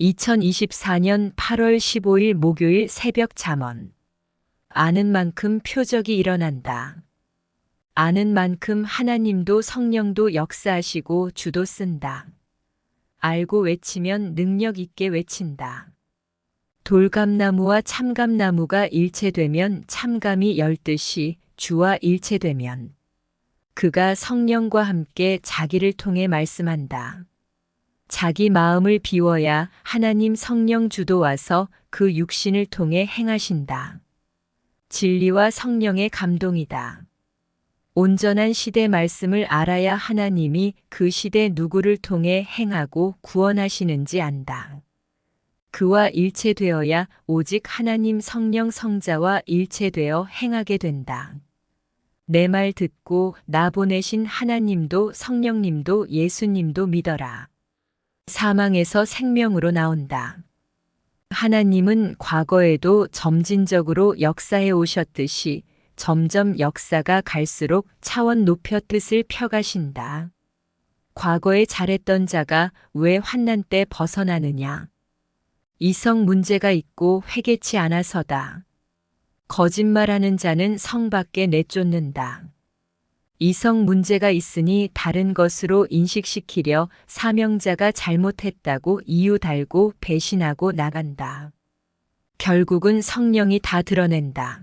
2024년 8월 15일 목요일 새벽 잠언. 아는 만큼 표적이 일어난다. 아는 만큼 하나님도 성령도 역사하시고 주도 쓴다. 알고 외치면 능력 있게 외친다. 돌감나무와 참감나무가 일체되면 참감이 열듯이 주와 일체되면 그가 성령과 함께 자기를 통해 말씀한다. 자기 마음을 비워야 하나님 성령 주도 와서 그 육신을 통해 행하신다. 진리와 성령의 감동이다. 온전한 시대 말씀을 알아야 하나님이 그 시대 누구를 통해 행하고 구원하시는지 안다. 그와 일체되어야 오직 하나님 성령 성자와 일체되어 행하게 된다. 내 말 듣고 나 보내신 하나님도 성령님도 예수님도 믿어라. 사망에서 생명으로 나온다. 하나님은 과거에도 점진적으로 역사해 오셨듯이 점점 역사가 갈수록 차원 높여 뜻을 펴가신다. 과거에 잘했던 자가 왜 환난 때 벗어나느냐? 이성 문제가 있고 회개치 않아서다. 거짓말하는 자는 성 밖에 내쫓는다. 이성 문제가 있으니 다른 것으로 인식시키려 사명자가 잘못했다고 이유 달고 배신하고 나간다. 결국은 성령이 다 드러낸다.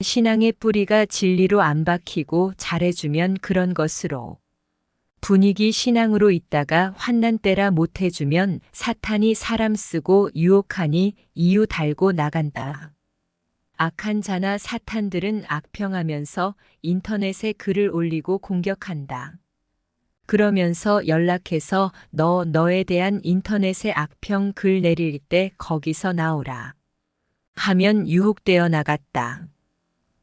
신앙의 뿌리가 진리로 안 박히고 잘해주면 그런 것으로 분위기 신앙으로 있다가 환난 때라 못해주면 사탄이 사람 쓰고 유혹하니 이유 달고 나간다. 악한 자나 사탄들은 악평하면서 인터넷에 글을 올리고 공격한다. 그러면서 연락해서 너 너에 대한 인터넷에 악평 글 내릴 때 거기서 나오라. 하면 유혹되어 나갔다.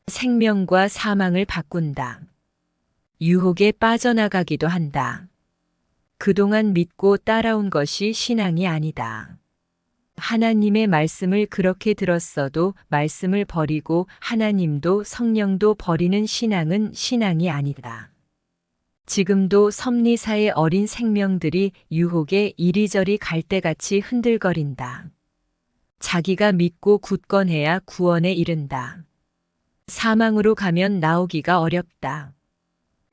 생명과 사망을 바꾼다. 유혹에 빠져나가기도 한다. 그동안 믿고 따라온 것이 신앙이 아니다. 하나님의 말씀을 그렇게 들었어도 말씀을 버리고 하나님도 성령도 버리는 신앙은 신앙이 아니다. 지금도 섭리사의 어린 생명들이 유혹에 이리저리 갈대같이 흔들거린다. 자기가 믿고 굳건해야 구원에 이른다. 사망으로 가면 나오기가 어렵다.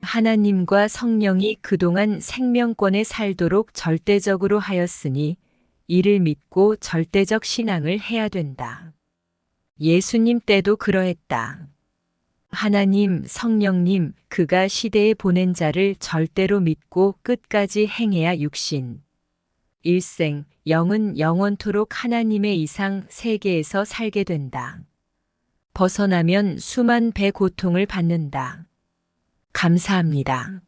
하나님과 성령이 그동안 생명권에 살도록 절대적으로 하였으니 이를 믿고 절대적 신앙을 해야 된다. 예수님 때도 그러했다. 하나님, 성령님, 그가 시대에 보낸 자를 절대로 믿고 끝까지 행해야 육신. 일생, 영은 영원토록 하나님의 이상 세계에서 살게 된다. 벗어나면 수만 배 고통을 받는다. 감사합니다.